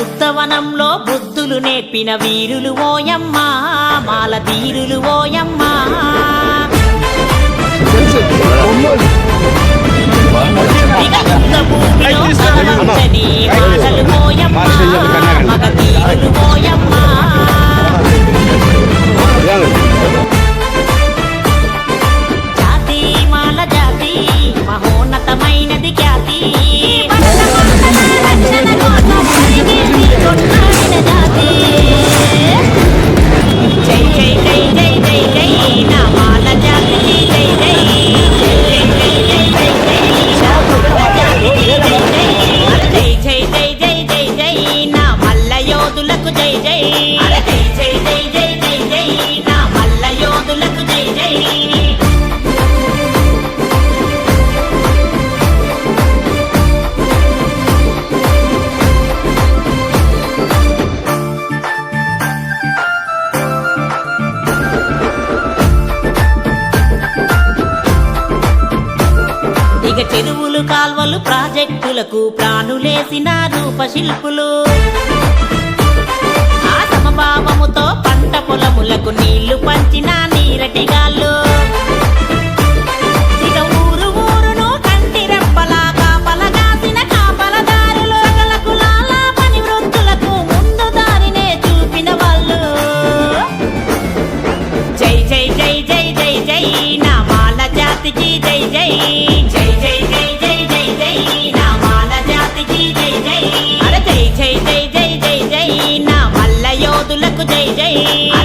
ఉత్తవనంలో బుద్ధులు నేర్పిన వీరులు ఓయమ్మా మాల వీరులు ఓయమ్మా ఇక చెరువులు కాల్వలు ప్రాజెక్టులకు ప్రాణులేసిన రూపశిల్పులు. ఆ సమభావముతో जय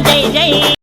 day day.